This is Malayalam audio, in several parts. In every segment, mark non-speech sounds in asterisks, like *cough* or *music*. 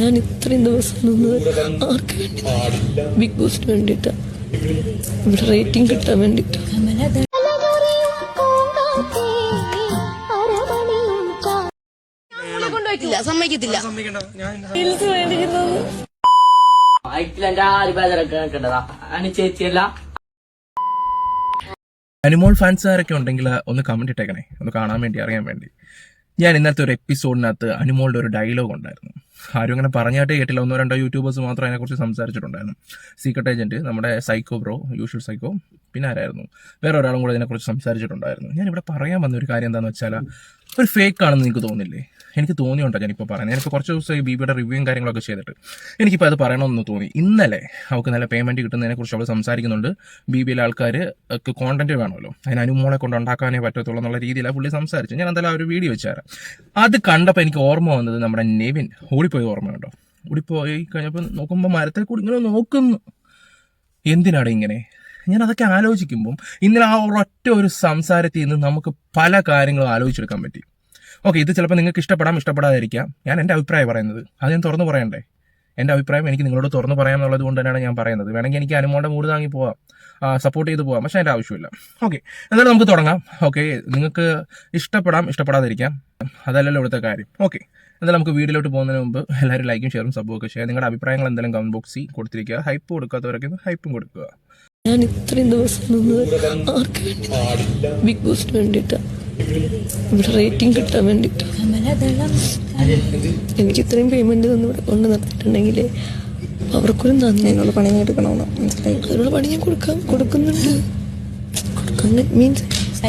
ഞാൻ ഇത്രയും ദിവസം നിന്നത് ആർക്ക് വേണ്ടി ബിഗ് ബോസിന് വേണ്ടിയിട്ടാ. ഇവിടെ റേറ്റിംഗ് കിട്ടാൻ വേണ്ടിയിട്ടാ. അനിമോൾ സമ്മതിക്കത്തില്ല. ചേച്ചിയല്ല. അനിമോൾ ഫാൻസുകാരൊക്കെ ഉണ്ടെങ്കിൽ ഒന്ന് കമന്റ് ഇട്ടേക്കണേ. ഒന്ന് കാണാൻ വേണ്ടി അറിയാൻ വേണ്ടി. ഞാൻ ഇന്നത്തെ ഒരു എപ്പിസോഡിനകത്ത് അനിമോളുടെ ഒരു ഡയലോഗ് ഉണ്ടായിരുന്നു. ആരും അങ്ങനെ പറഞ്ഞാട്ടേ കേട്ടില്ല. ഒന്നോ രണ്ടോ യൂട്യൂബേഴ്സ് മാത്രം അതിനെക്കുറിച്ച് സംസാരിച്ചിട്ടുണ്ടായിരുന്നു. സീക്രട്ട് ഏജന്റ് നമ്മുടെ സൈക്കോ ബ്രോ യൂഷ്വൽ സൈക്കോ പിന്നെ ആരായിരുന്നു? വേറെ ഒരാളും കൂടെ ഇതിനെക്കുറിച്ച് സംസാരിച്ചിട്ടുണ്ടായിരുന്നു. ഞാൻ ഇവിടെ പറയാൻ വന്ന ഒരു കാര്യം എന്താണെന്ന് വെച്ചാൽ ഒരു ഫേക്ക് ആണെന്ന് നിങ്ങൾക്ക് തോന്നില്ലേ എനിക്ക് തോന്നിയുണ്ടോ ഞാനിപ്പോൾ പറയുന്നത് ഞാനിപ്പോൾ കുറച്ച് ദിവസമായി ബിബിയുടെ റിവ്യൂയും കാര്യങ്ങളൊക്കെ ചെയ്തിട്ട്. എനിക്കിപ്പോൾ അത് പറയണമെന്ന് തോന്നി. ഇന്നലെ അവൾക്ക് നല്ല പേയ്മെന്റ് കിട്ടുന്നതിനെക്കുറിച്ച് അവൾ സംസാരിക്കുന്നുണ്ട്. ബി ബിയിലെ ആൾക്കാർ കോണ്ടന്റ് വേണമല്ലോ. അതിന് അനുമോളെ കൊണ്ട് ഉണ്ടാക്കാനേ പറ്റത്തുള്ളൂ എന്നുള്ള രീതിയിലാണ് പുള്ളി സംസാരിച്ചു. ഞാൻ എന്തായാലും ആ ഒരു വീഡിയോ വെച്ചുതരാം. അത് കണ്ടപ്പോൾ എനിക്ക് ഓർമ്മ വന്നത് നമ്മുടെ നെവിൻ. ഓടിപ്പോയി ഓർമ്മയുണ്ടോ ഓടിപ്പോയി കഴിഞ്ഞപ്പോൾ നോക്കുമ്പോൾ മരത്തിൽ കൂടി ഇങ്ങനെ നോക്കുന്നു. എന്തിനാണ് ഇങ്ങനെ? ഞാൻ അതൊക്കെ ആലോചിക്കുമ്പം ഇന്നലെ ആ ഒരൊറ്റ ഒരു സംസാരത്തിൽ നിന്ന് നമുക്ക് പല കാര്യങ്ങളും ആലോചിച്ചെടുക്കാൻ പറ്റി. ഓക്കെ ഇത് ചിലപ്പോൾ നിങ്ങൾക്ക് ഇഷ്ടപ്പെടാം ഇഷ്ടപ്പെടാതിരിക്കാം. ഞാൻ എന്റെ അഭിപ്രായം പറയുന്നത്. അത് ഞാൻ തുറന്നു പറയണ്ടേ? എന്റെ അഭിപ്രായം എനിക്ക് നിങ്ങളോട് തുറന്നു പറയാം എന്നുള്ളത് കൊണ്ട് തന്നെയാണ് ഞാൻ പറയുന്നത്. വേണമെങ്കിൽ എനിക്ക് അനുമോണ്ട മൂട് താങ്ങി പോവാം. സപ്പോർട്ട് ചെയ്ത് പോവാം. പക്ഷേ അതിന്റെ ആവശ്യമില്ല. ഓക്കെ എന്നാലും നമുക്ക് തുടങ്ങാം. ഓക്കെ നിങ്ങൾക്ക് ഇഷ്ടപ്പെടാം ഇഷ്ടപ്പെടാതിരിക്കാം. അതല്ലല്ലോ ഇവിടുത്തെ കാര്യം. ഓക്കെ എന്നാലും നമുക്ക് വീഡിയോയിലോട്ട് പോകുന്നതിന് മുമ്പ് എല്ലാവരും ലൈക്കും ഷെയറും സബ്ബും ഒക്കെ ചെയ്യുക. നിങ്ങളുടെ അഭിപ്രായങ്ങൾ എന്തെങ്കിലും കമന്റ് ബോക്സിൽ കൊടുത്തിരിക്കുക. ഹൈപ്പ് കൊടുക്കാത്തവരൊക്കെ ഹൈപ്പും കൊടുക്കുക. ഞാൻ ഇത്രയും ദിവസം നിന്നത് ആർക്ക് വേണ്ടി ബിഗ് ബോസിന് വേണ്ടിയിട്ടാ? ഇവിടെ റേറ്റിംഗ് കിട്ടാൻ വേണ്ടിയിട്ടാ? എനിക്ക് ഇത്രയും പേയ്മെന്റ് തന്നു ഇവിടെ കൊണ്ട് നിർത്തിയിട്ടുണ്ടെങ്കിൽ അവർക്കൊരു നന്ദി. എന്നോട് പണി എടുക്കണമെന്ന് മനസ്സിലായി. പണി ഞാൻ കൊടുക്കാം കൊടുക്കുന്നുണ്ട്. കൊടുക്കുന്ന മീൻസ്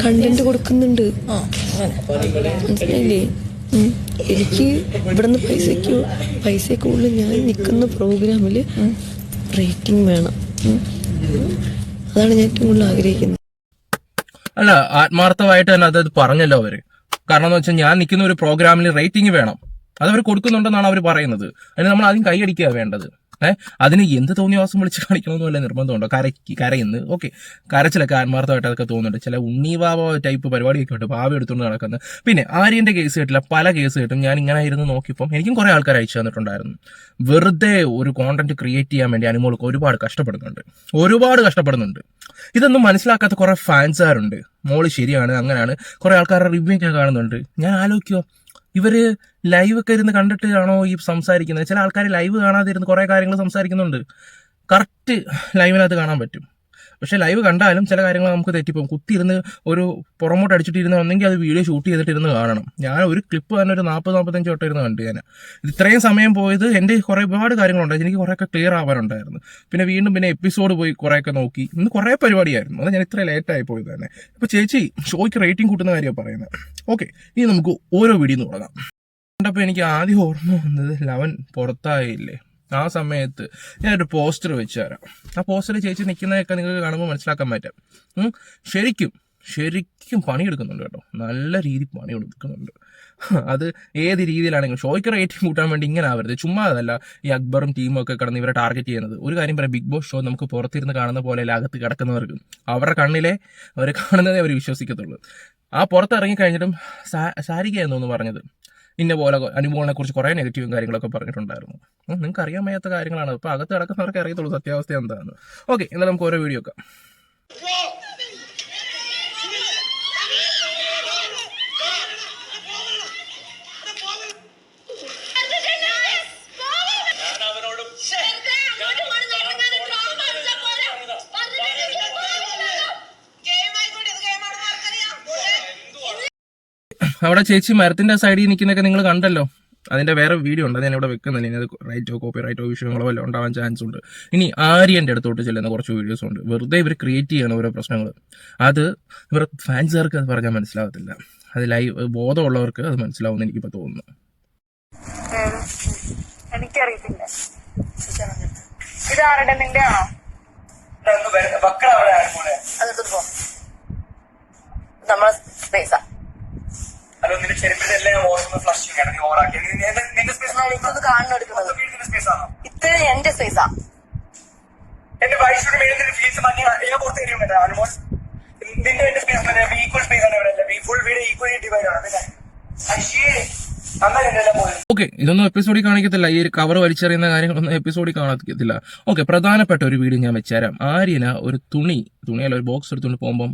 കണ്ടന്റ് കൊടുക്കുന്നുണ്ട്. മനസ്സിലായില്ലേ. എനിക്ക് ഇവിടുന്ന് പൈസക്ക് ഉള്ളിൽ ഞാൻ നിൽക്കുന്ന പ്രോഗ്രാമിൽ റേറ്റിംഗ് വേണം. അതാണ് ഞാൻ ഏറ്റവും കൂടുതൽ ആഗ്രഹിക്കുന്നത്. അല്ല ആത്മാർത്ഥമായിട്ട് തന്നെ അത് പറഞ്ഞല്ലോ അവർ. കാരണം എന്ന് വെച്ചാൽ ഞാൻ നിൽക്കുന്ന ഒരു പ്രോഗ്രാമിൽ റേറ്റിംഗ് വേണം. അത് അവർ കൊടുക്കുന്നുണ്ടെന്നാണ് അവർ പറയുന്നത്. അതിന് നമ്മൾ ആദ്യം കൈയടിക്കുക വേണ്ടത്. ഏഹ് അതിന് എന്ത് തോന്നിയവാസം വിളിച്ച് കാണിക്കണമെന്ന് വല്ല നിർബന്ധമുണ്ടോ? കരയ്ക്ക് കരയുന്നു. ഓക്കെ. കരച്ചിലൊക്കെ ആത്മാർത്ഥമായിട്ട് അതൊക്കെ തോന്നുന്നുണ്ട്. ചില ഉണ്ണിവാവ ടൈപ്പ് പരിപാടിയൊക്കെ ഉണ്ട്. ഭാവി എടുത്തുകൊണ്ട് നടക്കുന്നത് പിന്നെ ആര്യന്റെ കേസ് കേട്ടില്ല. പല കേസ് കേട്ടും. ഞാൻ ഇങ്ങനെ ഇരുന്ന് നോക്കിയപ്പം എനിക്കും കുറെ ആൾക്കാർ അയച്ചു തന്നിട്ടുണ്ടായിരുന്നു. വെറുതെ ഒരു കോണ്ടന്റ് ക്രിയേറ്റ് ചെയ്യാൻ വേണ്ടി അനുമോൾക്ക് ഒരുപാട് കഷ്ടപ്പെടുന്നുണ്ട്. ഒരുപാട് കഷ്ടപ്പെടുന്നുണ്ട്. ഇതൊന്നും മനസ്സിലാക്കാത്ത കുറെ ഫാൻസുകാരുണ്ട് മോൾ ശരിയാണ് അങ്ങനെയാണ് കുറെ ആൾക്കാരുടെ റിവ്യൂ ഒക്കെ കാണുന്നുണ്ട്. ഞാൻ ആലോചിക്കുക ഇവർ ലൈവ് ഒക്കെ ഇരുന്ന് കണ്ടിട്ടാണോ ഈ സംസാരിക്കുന്നത്? ചില ആൾക്കാർ ലൈവ് കാണാതിരുന്ന് കുറേ കാര്യങ്ങൾ സംസാരിക്കുന്നുണ്ട്. കറക്റ്റ് ലൈവിനകത്ത് കാണാൻ പറ്റും. പക്ഷെ ലൈവ് കണ്ടാലും ചില കാര്യങ്ങൾ നമുക്ക് തെറ്റിപ്പോകും. കുത്തിയിരുന്ന് ഒരു പുറമോട്ട് അടിച്ചിട്ട് ഇരുന്ന് ഒന്നെങ്കിൽ അത് വീഡിയോ ഷൂട്ട് ചെയ്തിട്ടിരുന്ന് കാണണം. ഞാൻ ഒരു ക്ലിപ്പ് തന്നെ ഒരു നാൽപ്പത് നാൽപ്പത്തഞ്ച് വട്ടം ഇരുന്ന് കണ്ടു ഞാൻ. ഇത്രയും സമയം പോയത് എന്റെ കുറേ ഒരുപാട് കാര്യങ്ങളുണ്ടായിരുന്നു എനിക്ക് കുറേയൊക്കെ ക്ലിയർ ആവാനുണ്ടായിരുന്നു. പിന്നെ വീണ്ടും പിന്നെ എപ്പിസോഡ് പോയി കുറേയൊക്കെ നോക്കി. ഇന്ന് കുറേ പരിപാടിയായിരുന്നു. അത് ഞാൻ ഇത്ര ലേറ്റായി പോയത് തന്നെ. ഇപ്പൊ ചേച്ചി ഷോയ്ക്ക് റേറ്റിംഗ് കൂട്ടുന്ന കാര്യമാണ് പറയുന്നത്. ഓക്കെ ഇനി നമുക്ക് ഓരോ വീഡിയോ തുടങ്ങാം. കണ്ടപ്പോൾ എനിക്ക് ആദ്യം ഓർമ്മ വന്നത് ലവൻ പുറത്തായില്ലേ? ആ സമയത്ത് ഞാനൊരു പോസ്റ്റർ വെച്ച് തരാം ആ പോസ്റ്റർ ചേച്ചി നിൽക്കുന്നതൊക്കെ നിങ്ങൾക്ക് കാണുമ്പോൾ മനസ്സിലാക്കാൻ പറ്റും. ശരിക്കും ശരിക്കും പണിയെടുക്കുന്നുണ്ട് കേട്ടോ. നല്ല രീതിയിൽ പണിയെടുക്കുന്നുണ്ട്. അത് ഏത് രീതിയിലാണെങ്കിലും ഷോയ്ക്ക് റേറ്റിംഗ് കൂട്ടാൻ വേണ്ടി ഇങ്ങനെ ആവരുത്. ചുമ്മാ അതല്ല ഈ അക്ബറും ടീമും ഒക്കെ കിടന്ന് ഇവരെ ടാർഗറ്റ് ചെയ്യുന്നത്. ഒരു കാര്യം പറയാം ബിഗ് ബോസ് ഷോ നമുക്ക് പുറത്തിരുന്ന് കാണുന്ന പോലെ അകത്ത് കിടക്കുന്നവർക്ക്. അവരുടെ കണ്ണിലെ അവർ കാണുന്നതേ അവർ വിശ്വസിക്കത്തുള്ളൂ. ആ പുറത്തിറങ്ങി കഴിഞ്ഞിട്ടും സാരികയെന്നോ എന്ന് പറഞ്ഞത്? ഇന്ന പോലെ അനുഭവങ്ങളെ കുറിച്ച് കുറേ നെഗറ്റീവും കാര്യങ്ങളൊക്കെ പറഞ്ഞിട്ടുണ്ടായിരുന്നു. നിങ്ങൾക്ക് അറിയാൻ വയ്യാത്ത കാര്യങ്ങളാണ്. അപ്പോൾ അകത്ത് കിടക്കുന്നവർക്ക് അറിയത്തുള്ളൂ സത്യാവസ്ഥ എന്താണെന്ന് ഓക്കെ എന്നാൽ നമുക്ക് ഓരോ വീഡിയോ ഒക്കെ അവിടെ ചേച്ചി മരത്തിന്റെ സൈഡിൽ നിൽക്കുന്നൊക്കെ നിങ്ങൾ കണ്ടല്ലോ. അതിന്റെ വേറെ വീഡിയോ ഉണ്ട്. ഞാൻ ഇവിടെ വെക്കുന്നില്ല. ഇനി അത് റൈറ്റോ കോപ്പി റൈറ്റോ വിഷയങ്ങളോ വല്ലതും ഉണ്ടാവാൻ ചാൻസ് ഉണ്ട്. ഇനി ആര്യന്റെ അടുത്തോട്ട് ചെല്ലുന്ന കുറച്ച് വീഡിയോസ് ഉണ്ട്. വെറുതെ ഇവർ ക്രിയേറ്റ് ചെയ്യണം ഓരോ പ്രശ്നങ്ങൾ. അത് ഇവർ ഫാൻസുകാർക്ക് അത് പറഞ്ഞാൽ മനസ്സിലാവത്തില്ല. അത് ലൈവ് ബോധമുള്ളവർക്ക് അത് മനസ്സിലാവുമെന്ന് എനിക്കിപ്പോൾ തോന്നുന്നു. എനിക്കറിയത്തില്ല. ഇതാരുടെ നിന്റെ സ്പേസ് ഈക്വൽ ഇവിടെ ഫുൾ ഈക്വലി ഡിവൈഡ് ആണ് ഓക്കെ ഇതൊന്നും എപ്പിസോഡിൽ കാണിക്കത്തില്ല. ഈ ഒരു കവർ വലിച്ചെറിയുന്ന കാര്യങ്ങളൊന്നും എപ്പിസോഡിൽ കാണിക്കത്തില്ല. ഓക്കെ പ്രധാനപ്പെട്ട ഒരു വീഡിയോ ഞാൻ വെച്ചുതരാം. ആര്യന ഒരു തുണി തുണിയല്ല ഒരു ബോക്സ് എടുത്തുകൊണ്ട് പോകുമ്പം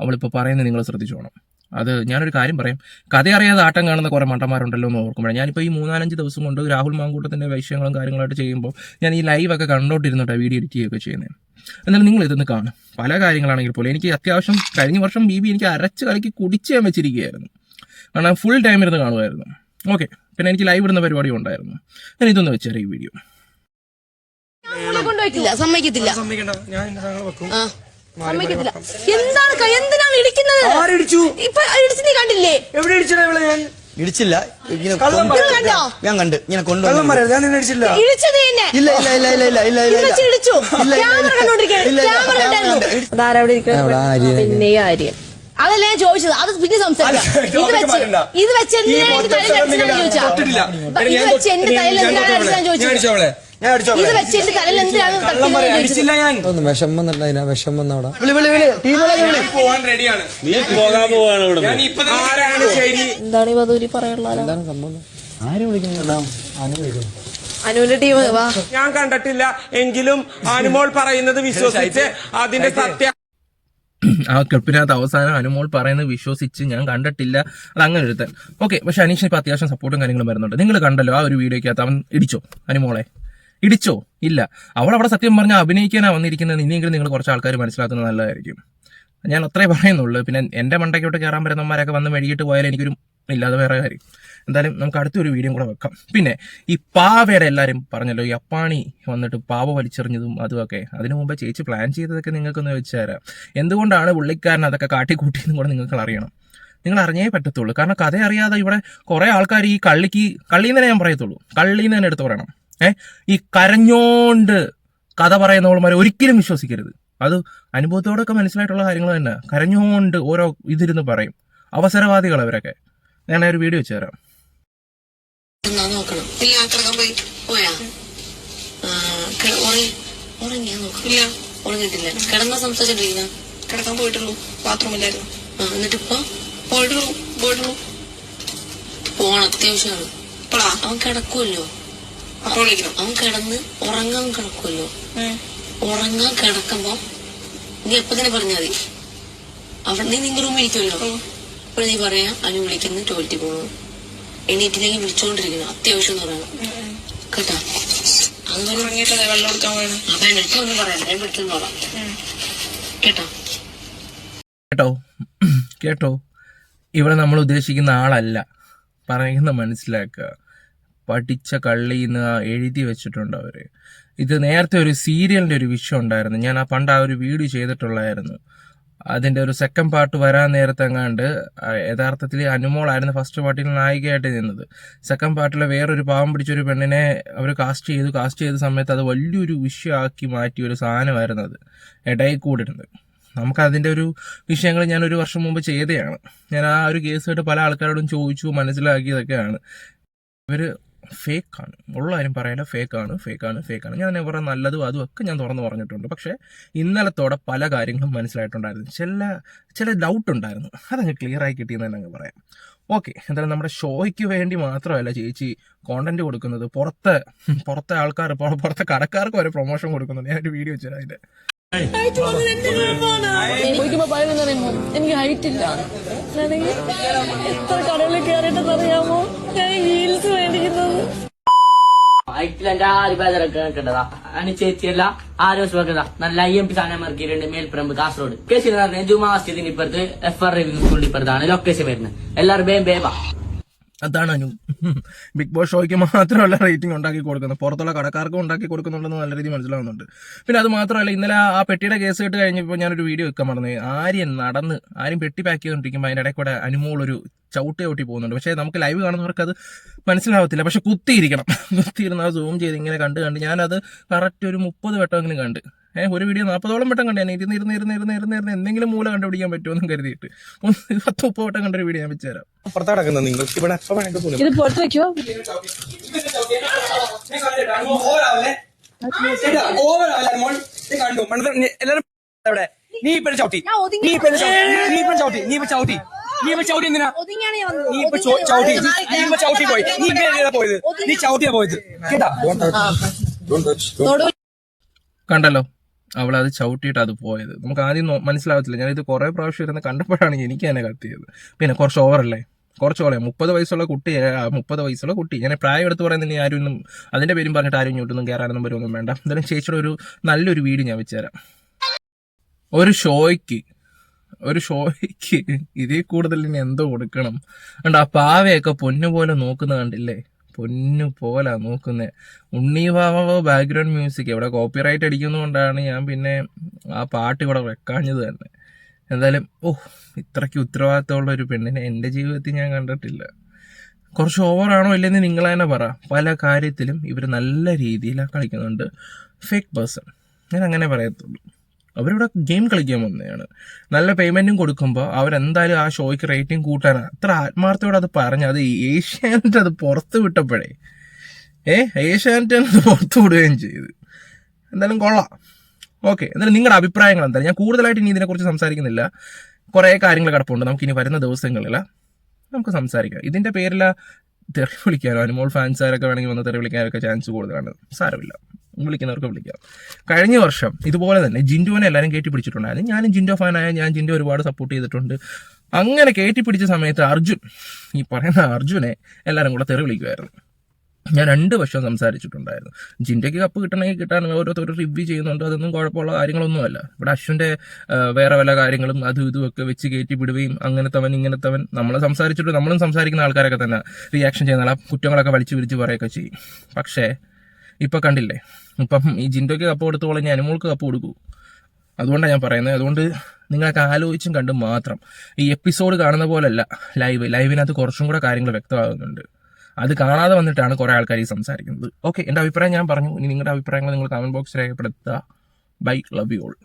അവളിപ്പോൾ പറയുന്നത് നിങ്ങൾ ശ്രദ്ധിച്ചോണം. അത് ഞാനൊരു കാര്യം പറയാം. കഥ അറിയാതെ ആട്ടം കാണുന്ന കുറേ മണ്ടന്മാരുണ്ടല്ലോ എന്ന് ഓർക്കുമ്പോഴേ. ഞാനിപ്പോൾ ഈ മൂന്നാലഞ്ച് ദിവസം കൊണ്ട് രാഹുൽ മാങ്കൂട്ടത്തിന്റെ വിഷയങ്ങളും കാര്യങ്ങളായിട്ട് ചെയ്യുമ്പോൾ ഞാൻ ഈ ലൈവൊക്കെ കണ്ടോണ്ടിരുന്നിട്ടാണ് വീഡിയോ എഡിറ്റ് ചെയ്യുകയൊക്കെ ചെയ്യുന്നത് എന്നാലും നിങ്ങൾ ഇതൊന്ന് കാണും. പല കാര്യങ്ങളാണെങ്കിൽ പോലും എനിക്ക് അത്യാവശ്യം കഴിഞ്ഞ വർഷം ബി ബി എനിക്ക് അരച്ച് കലക്കി കുടിച്ച് ഞാൻ വെച്ചിരിക്കുകയായിരുന്നു. കാരണം ഫുൾ ടൈം ഇരുന്ന് കാണുമായിരുന്നു. ഓക്കെ പിന്നെ എനിക്ക് ലൈവ് ഇടുന്ന പരിപാടി ഉണ്ടായിരുന്നു. ഞാൻ ഇതൊന്ന് വെച്ചാൽ ഈ വീഡിയോ സമ്മതിക്കത്തില്ല. സമ്മതിക്കണ്ട. ഞാൻ എന്റെ സാധനങ്ങൾ വെക്കും. ആ. സമ്മതിക്കത്തില്ല. എന്താണ് ക- എന്തിനാണ് ഇടിക്കുന്നത്? ആരിടിച്ചു ഇപ്പൊ ഇടിച്ച് നീ കണ്ടില്ലേ? എവിടെ ഇടിച്ചടാ ഞാൻ? ഇടിച്ചില്ല. ഇങ്ങനെ കള്ളം കൊണ്ട്- പറയരുത്. കണ്ടോ? ഞാൻ കണ്ട്. ഇങ്ങനെ കള്ളം കൊണ്ടുവന്നു ഞാൻ നിന്നെ ഇടിച്ചില്ല ഇടിച്ചത് തന്നെ ഇല്ല ഇല്ല ഇല്ല ഇല്ല ഇല്ല ഇല്ല ഇല്ല. ഇത് വെച്ച് ഇടിച്ചു. ഇല്ല, ഇല്ല, ക്യാമറ ഇല്ല. കണ്ടോണ്ടിരിക്കുകയാണ്. ഇല്ല, ഇല്ല, ക്യാമറ അവിടെ ആര്യ. പിന്നെ ആര്യം അതല്ലേ ഞാൻ ചോദിച്ചത്? അത് പിന്നെ സംസാരിക്കാം. ഇത് വെച്ച് ഇത് വെച്ച് എന്തിനാണ് തലയിൽ അടിച്ചതെന്ന് ചോദിച്ചാ തൊട്ടിട്ടില്ല. ഇത് ഞാൻ വെച്ച് എന്റെ തലയിൽ ഞാൻ എന്തിനാണ് തൊട്ടവളെ. അടിച്ചതെന്ന് ഞാൻ ചോദിച്ചത്? ഞാൻ ഇത് അടിച്ചവളെ വെച്ച് എന്റെ തലയിൽ എന്തിനാണ് കള്ളം തട്ടിയതെന്ന് ചോദിച്ചത്? അടിച്ചില്ല ഞാൻ. ഒന്ന് വിഷം വന്നിട്ടുണ്ടാ വിഷം വന്നവിടെ വിളി വിളി വിളി. ടീമുകളെ വിളി പോവാൻ റെഡിയാണ് നീ പോകാൻ പോവാണ് ഇവിടെ ഞാൻ ഇപ്പൊ തന്നെ ആരാണ് ശരി? എന്താണ് ഈ വധൂരി പറയാനുള്ള എന്താണ് സംഭവം? ആര് വിളിക്കുന്നു? അനുവിന്റെ ടീം വാ. ഞാൻ കണ്ടിട്ടില്ല. എങ്കിലും അനുമോൾ പറയുന്നത് വിശ്വസിച്ച് അതിന്റെ സത്യ ആ ക്ലിപ്പിനകത്ത് അവസാനം അനുമോൾ പറയുന്നത് വിശ്വസിച്ച് ഞാൻ കണ്ടിട്ടില്ല. അത് അങ്ങനെ ഒരുത്തൻ ഓക്കെ പക്ഷെ അനീഷിന് ഇപ്പൊ അത്യാവശ്യം സപ്പോർട്ടും കാര്യങ്ങളും വരുന്നുണ്ട്. നിങ്ങൾ കണ്ടല്ലോ ആ ഒരു വീഡിയോക്കകത്ത് അവൻ ഇടിച്ചോ അനുമോളെ? ഇടിച്ചോ? ഇല്ല. അവൾ അവിടെ സത്യം പറഞ്ഞാൽ അഭിനയിക്കാനാ വന്നിരിക്കുന്നത്. ഇനിയെങ്കിലും നിങ്ങൾ കുറച്ച് ആൾക്കാർ മനസ്സിലാക്കുന്നത് നല്ലതായിരിക്കും. ഞാൻ അത്രേ പറയുന്നുള്ളൂ. പിന്നെ എന്റെ മണ്ടയ്ക്കോട്ട് കയറാൻ വരുന്നവന്മാരൊക്കെ വന്ന് മെഴുകിയിട്ട് പോയാൽ എനിക്കൊരു ഇല്ലാതെ വേറെ കാര്യം. എന്തായാലും നമുക്ക് അടുത്തൊരു വീഡിയോ കൂടെ വെക്കാം. പിന്നെ ഈ പാവയുടെ എല്ലാവരും പറഞ്ഞല്ലോ ഈ അപ്പാണി വന്നിട്ട് പാവ വലിച്ചെറിഞ്ഞതും അതുമൊക്കെ അതിനു മുമ്പ് ചേച്ചി പ്ലാൻ ചെയ്തതൊക്കെ നിങ്ങൾക്കൊന്ന് വെച്ചുതരാം എന്തുകൊണ്ടാണ് പുള്ളിക്കാരൻ അതൊക്കെ കാട്ടിക്കൂട്ടിയെന്നും കൂടെ നിങ്ങൾക്ക് അറിയണം? നിങ്ങൾ അറിഞ്ഞേ പറ്റത്തുള്ളൂ. കാരണം കഥ അറിയാതെ ഇവിടെ കുറേ ആൾക്കാർ ഈ കള്ളിക്ക് കള്ളിന്ന് തന്നെ ഞാൻ പറയത്തുള്ളൂ. കള്ളിന്ന് തന്നെ എടുത്ത് പറയണം. ഏ? ഈ കരഞ്ഞോണ്ട് കഥ പറയുന്നവളുമാരെ ഒരിക്കലും വിശ്വസിക്കരുത്. അത് അനുഭവത്തോടൊക്കെ മനസ്സിലായിട്ടുള്ള കാര്യങ്ങൾ തന്നെ. കരഞ്ഞോണ്ട് ഓരോ ഇതിരുന്ന് പറയും. അവസരവാദികൾ അവരൊക്കെ. ഞാൻ ഒരു വീഡിയോ വെച്ച് തരാം. കിടന്ന കിടക്കാൻ പോയിട്ടുള്ളൂ. ബാത്റൂമില്ലായിരുന്നു എന്നിട്ട് ഇപ്പൊ പോയിട്ടുള്ളൂ പോയിട്ടുള്ളൂ. പോണം അത്യാവശ്യമാണ്. അവൻ കിടക്കുമല്ലോ അവൻ കിടന്ന് ഉറങ്ങാൻ കിടക്കുമല്ലോ ഉറങ്ങാൻ കിടക്കുമ്പോ നീ അപ്പൊ തന്നെ പറഞ്ഞാൽ മതി. അവിടെ നീ നിന്റെ റൂമിൽ ഇരിക്കുമല്ലോ അപ്പോൾ നീ പറയാ അനു വിളിക്കുന്നു ടോയ്ലറ്റിൽ പോകണം എണീറ്റില്ലെങ്കിൽ വിളിച്ചോണ്ടിരിക്കണം അത്യാവശ്യം എന്ന് പറയണം. കേട്ടാ? അത് പറഞ്ഞിട്ടല്ലേ വെള്ളം കൊടുക്കാൻ വേണം അപ്പൊ എടുത്തു ഒന്നും പറയാം. ഞാൻ നോക്കാം കേട്ടോ? കേട്ടോ? *clears throat* കേട്ടോ? ഇവിടെ നമ്മൾ ഉദ്ദേശിക്കുന്ന ആളല്ല. പറയുന്ന മനസ്സിലാക്കുക. പഠിച്ച കള്ളി എന്ന് എഴുതി വെച്ചിട്ടുണ്ട് അവർ. ഇത് നേരത്തെ ഒരു സീരിയലിന്റെ ഒരു വിഷയം ഉണ്ടായിരുന്നു. ഞാൻ ആ പണ്ട് ആ ഒരു വീഡിയോ ചെയ്തിട്ടുള്ളായിരുന്നു. അതിന്റെ ഒരു സെക്കൻഡ് പാർട്ട് വരാൻ നേരത്തെ എങ്ങാണ്ട് ആ, യഥാർത്ഥത്തിൽ അനുമോളായിരുന്നു ഫസ്റ്റ് പാർട്ടിൽ നായികയായിട്ട് നിന്നത്. സെക്കൻഡ് പാർട്ടിൽ വേറൊരു പാവം പിടിച്ചൊരു പെണ്ണിനെ അവർ കാസ്റ്റ് ചെയ്തു. കാസ്റ്റ് ചെയ്ത സമയത്ത് അത് വലിയൊരു വിഷയമാക്കി മാറ്റിയ ഒരു സാധനമായിരുന്നു അത്. ഇടയിൽ കൂടിരുന്നത്. നമുക്ക് അതിന്റെ ഒരു വിഷയങ്ങൾ ഞാൻ ഒരു വർഷം മുമ്പ് ചെയ്തതാണ്. ഞാൻ ആ ഒരു കേസായിട്ട് പല ആൾക്കാരോടും ചോദിച്ചു മനസ്സിലാക്കിയതൊക്കെയാണ്. ഇവർ ഫേക്കാണ്. ഉള്ള കാര്യം പറയല ഫേക്കാണ് ഫേക്കാണ് ഫേക്കാണ്. ഞാൻ കുറെ നല്ലതും അതും ഒക്കെ ഞാൻ തുറന്നു പറഞ്ഞിട്ടുണ്ട്. പക്ഷേ ഇന്നലത്തോടെ പല കാര്യങ്ങളും മനസ്സിലായിട്ടുണ്ടായിരുന്നു. ചില ചില ഡൗട്ട് ഉണ്ടായിരുന്നു. അതങ്ങ് ക്ലിയർ ആയി കിട്ടിയെന്ന് തന്നെ അങ്ങ് പറയാം. ഓക്കെ എന്തായാലും നമ്മുടെ ഷോയ്ക്ക് വേണ്ടി മാത്രമല്ല ചേച്ചി കോണ്ടന്റ് കൊടുക്കുന്നത്. പുറത്തെ പുറത്തെ ആൾക്കാർ പുറത്തെ കടക്കാർക്ക് വരെ പ്രൊമോഷൻ കൊടുക്കുന്നുണ്ട് ഞാനൊരു വീഡിയോ വെച്ചാൽ അതിന്റെ ചോദിക്കുമ്പോ പറയുന്നത് അറിയുമോ? എനിക്ക് ഹൈറ്റ് ഇല്ല. ഞാനെങ്കിൽ എത്ര കടകളിൽ കയറിയിട്ടെന്ന് അറിയാമോ? ഞാൻ ഹീൽസ് മേടിക്കുന്നത്. എന്റെ ആര് കേട്ടതാ ചേച്ചിയല്ല വെക്കതാ നല്ല ഐ എം പി സാധനം ഇറക്കിയിട്ടുണ്ട് മേൽപ്പറമ്പ് കാസർഗോഡ്. കേസ് എന്ന് പറഞ്ഞാൽ ജുമാ മസ്ജിദിന് ഇപ്പുറത്ത് എഫ് ആർ സ്കൂളിൽ ഇപ്പുറത്താണ്. ലൊക്കേഷൻ വരുന്നത്. എല്ലാവരും ബേം ബേബാ അതാണ് അനു. ബിഗ് ബോസ് ഷോയ്ക്ക് മാത്രമല്ല റേറ്റിംഗ് ഉണ്ടാക്കി കൊടുക്കുന്നത്. പുറത്തുള്ള കടക്കാർക്കും ഉണ്ടാക്കി കൊടുക്കുന്നുണ്ടെന്ന് നല്ല രീതിയിൽ മനസ്സിലാവുന്നുണ്ട്. പിന്നെ അത് മാത്രമല്ല ഇന്നലെ ആ പെട്ടിയുടെ കേസ് കേട്ട് കഴിഞ്ഞപ്പോൾ ഞാനൊരു വീഡിയോ വെക്കാൻ മറന്നു. ആര്യൻ നടന്ന് ആരും പെട്ടി പാക്ക് ചെയ്തുകൊണ്ടിരിക്കുമ്പോൾ അതിന്റെ ഇടയിൽ കൂടെ അനുമോൾ ഒരു ചവിട്ടി ചവിട്ടി പോകുന്നുണ്ട്. പക്ഷേ നമുക്ക് ലൈവ് കാണുന്നവർക്ക് അത് മനസ്സിലാവത്തില്ല. പക്ഷെ കുത്തിയിരിക്കണം. കുത്തിയിരുന്ന് ആ സൂം ചെയ്ത് ഇങ്ങനെ കണ്ട് കണ്ട് ഞാനത് കറക്റ്റ് ഒരു മുപ്പത് വട്ടമെങ്കിലും കണ്ട്. ഏഹ് ഒരു വീഡിയോ നാൽപ്പതോളം വട്ടം കണ്ടു ഞാൻ. ഇരുന്ന് ഇരുന്ന് ഇരുന്ന് ഇരുന്ന് ഇരുന്ന് ഇരുന്ന് എന്തെങ്കിലും മൂല കണ്ടുപിടിക്കാൻ പറ്റുമെന്ന് കരുതിയിട്ട്. ഒന്ന് പത്ത് മുപ്പത് വട്ടം കണ്ടൊരു വീഡിയോ ഞാൻ വെച്ചുതരാം പുറത്ത് കിടക്കുന്നത് നിങ്ങൾക്ക് ഇവിടെ ഇത് പുറത്ത് വെക്കോ ഓവറാവല്ലേ ഓവറാവല്ലേ മോൾ നീ നീ- എല്ലാരും അവിടെ. നീ ഇപ്പൊ ചവിട്ടി. നീ ഇപ്പൊ നീ ഇപ്പൊ ചവിട്ടി. നീ ഇപ്പൊ ചവിട്ടി. നീ ഇപ്പൊ ചവിട്ടി എന്തിനാ? നീ ഇപ്പൊ ചോ- ചവിട്ടി. നീ ഇപ്പൊ ചവിട്ടി പോയി. നീ ഇങ്ങനെ പോയത്. നീ ചവിട്ടിയാ പോയത്. കേട്ടാ? കണ്ടല്ലോ. അവൾ അത് ചവിട്ടിയിട്ട് അത് പോയത്. നമുക്ക് ആദ്യം മനസ്സിലാവത്തില്ല. ഞാനിത് ഇത് കുറെ പ്രാവശ്യം ഇരുന്ന് കണ്ടപ്പോഴാണ് എനിക്ക് തന്നെ കത്തിയത്. പിന്നെ കുറച്ച് ഓവറല്ലേ കുറച്ച് ഓളെ മുപ്പത് വയസ്സുള്ള കുട്ടി മുപ്പത് വയസ്സുള്ള കുട്ടി. ഞാൻ പ്രായം എടുത്ത് പറയുന്നതിന് ആരും അതിന്റെ പേരും പറഞ്ഞിട്ട് ആരും ഇങ്ങോട്ടൊന്നും കയറാനൊന്നും വരുമൊന്നും വേണ്ട. എന്തായാലും ചേച്ചിയുടെ ഒരു നല്ലൊരു വീഡിയോ ഞാൻ വെച്ചുതരാം ഒരു ഷോയ്ക്ക് ഒരു ഷോയ്ക്ക് ഇതിൽ കൂടുതൽ ഇനി എന്തോ കൊടുക്കണം. കണ്ട ആ പാവയൊക്കെ പൊന്നു പോലെ നോക്കുന്ന കണ്ടില്ലേ? പൊന്നു പോലാ നോക്കുന്നത് ഉണ്ണി ബാക്ക്ഗ്രൗണ്ട് മ്യൂസിക് ഇവിടെ കോപ്പിറൈറ്റ് അടിക്കുന്നതുകൊണ്ടാണ് ഞാൻ പിന്നെ ആ പാട്ട് ഇവിടെ വെക്കാഞ്ഞത് തന്നെ. എന്തായാലും ഓ ഇത്രയ്ക്ക് ഉത്തരവാദിത്തമുള്ള ഒരു പെണ്ണിനെ എന്റെ ജീവിതത്തിൽ ഞാൻ കണ്ടിട്ടില്ല. കുറച്ച് ഓവറാണോ ഇല്ലെന്ന് നിങ്ങൾ തന്നെ പറ. പല കാര്യത്തിലും ഇവർ നല്ല രീതിയിലാണ് കളിക്കുന്നുണ്ട്. ഫേക്ക് പേഴ്സൺ ഞാൻ അങ്ങനെ പറയത്തുള്ളൂ. അവരിവിടെ ഗെയിം കളിക്കാൻ വന്നതാണ്. നല്ല പേയ്മെന്റും കൊടുക്കുമ്പോൾ അവരെന്തായാലും ആ ഷോയ്ക്ക് റേറ്റിംഗ് കൂട്ടാൻ അത്ര ആത്മാർത്ഥയോടെ അത് പറഞ്ഞു അത് ഏഷ്യാനെറ്റ് അത് പുറത്ത് വിട്ടപ്പോഴേ ഏ ഏഷ്യാനെറ്റ് അത് പുറത്ത് വിടുകയും ചെയ്തു. എന്തായാലും കൊള്ളാം. ഓക്കെ എന്തായാലും നിങ്ങളുടെ അഭിപ്രായങ്ങൾ എന്തായാലും ഞാൻ കൂടുതലായിട്ട് ഇനി ഇതിനെക്കുറിച്ച് സംസാരിക്കുന്നില്ല. കുറേ കാര്യങ്ങൾ കിടപ്പുണ്ട്. നമുക്ക് ഇനി വരുന്ന ദിവസങ്ങളിൽ നമുക്ക് സംസാരിക്കാം. ഇതിന്റെ പേരിൽ തെറി വിളിക്കാനോ അനുമോൾ ഫാൻസുകാരൊക്കെ വേണമെങ്കിൽ വന്ന് തെറി വിളിക്കാനൊക്കെ ചാൻസ് കൂടുതലാണ്. സാരമില്ല. വിളിക്കുന്നവർക്ക് വിളിക്കാം. കഴിഞ്ഞ വർഷം ഇതുപോലെ തന്നെ ജിൻഡോനെ എല്ലാവരും കയറ്റി പിടിച്ചിട്ടുണ്ടായിരുന്നു. ഞാനും ജിൻഡോ ഫാനായ ഞാൻ ജിൻഡോ ഒരുപാട് സപ്പോർട്ട് ചെയ്തിട്ടുണ്ട്. അങ്ങനെ കയറ്റി പിടിച്ച സമയത്ത് അർജുൻ ഈ പറയുന്ന അർജുനെ എല്ലാവരും കൂടെ തെറി വിളിക്കുമായിരുന്നു ഞാൻ രണ്ട് വർഷം സംസാരിച്ചിട്ടുണ്ടായിരുന്നു. ജിൻഡയ്ക്ക് കപ്പ് കിട്ടണമെങ്കിൽ കിട്ടാൻ ഓരോരുത്തർ റിവ്യൂ ചെയ്യുന്നുണ്ട്. അതൊന്നും കുഴപ്പമുള്ള കാര്യങ്ങളൊന്നുമല്ല. ഇവിടെ അശ്വിന്റെ വേറെ വല്ല കാര്യങ്ങളും അതും ഇതും ഒക്കെ വെച്ച് കയറ്റി വിടുകയും അങ്ങനത്തവൻ ഇങ്ങനത്തവൻ നമ്മൾ സംസാരിച്ചിട്ട് നമ്മളും സംസാരിക്കുന്ന ആൾക്കാരൊക്കെ തന്നെ റിയാക്ഷൻ ചെയ്യുന്ന ആ കുറ്റങ്ങളൊക്കെ വലിച്ചു വിരിച്ച് പറയുകയൊക്കെ ചെയ്യും. പക്ഷേ ഇപ്പം കണ്ടില്ലേ? ഇപ്പം ഈ ജിൻഡോയ്ക്ക് കപ്പ് കൊടുത്തോളം ഞാൻ അനുമോൾക്ക് കപ്പ് കൊടുക്കൂ. അതുകൊണ്ടാണ് ഞാൻ പറയുന്നത് അതുകൊണ്ട് നിങ്ങളൊക്കെ ആലോചിച്ചും കണ്ടും മാത്രം. ഈ എപ്പിസോഡ് കാണുന്ന പോലല്ല ലൈവ് ലൈവിനകത്ത് കുറച്ചും കൂടെ കാര്യങ്ങൾ വ്യക്തമാകുന്നുണ്ട്. അത് കാണാതെ വന്നിട്ടാണ് കുറെ ആൾക്കാർ ഈ സംസാരിക്കുന്നത്. ഓക്കെ എന്റെ അഭിപ്രായം ഞാൻ പറഞ്ഞു. ഇനി നിങ്ങളുടെ അഭിപ്രായങ്ങൾ നിങ്ങൾ കമന്റ് ബോക്സിൽ രേഖപ്പെടുത്തുക. Bye love you all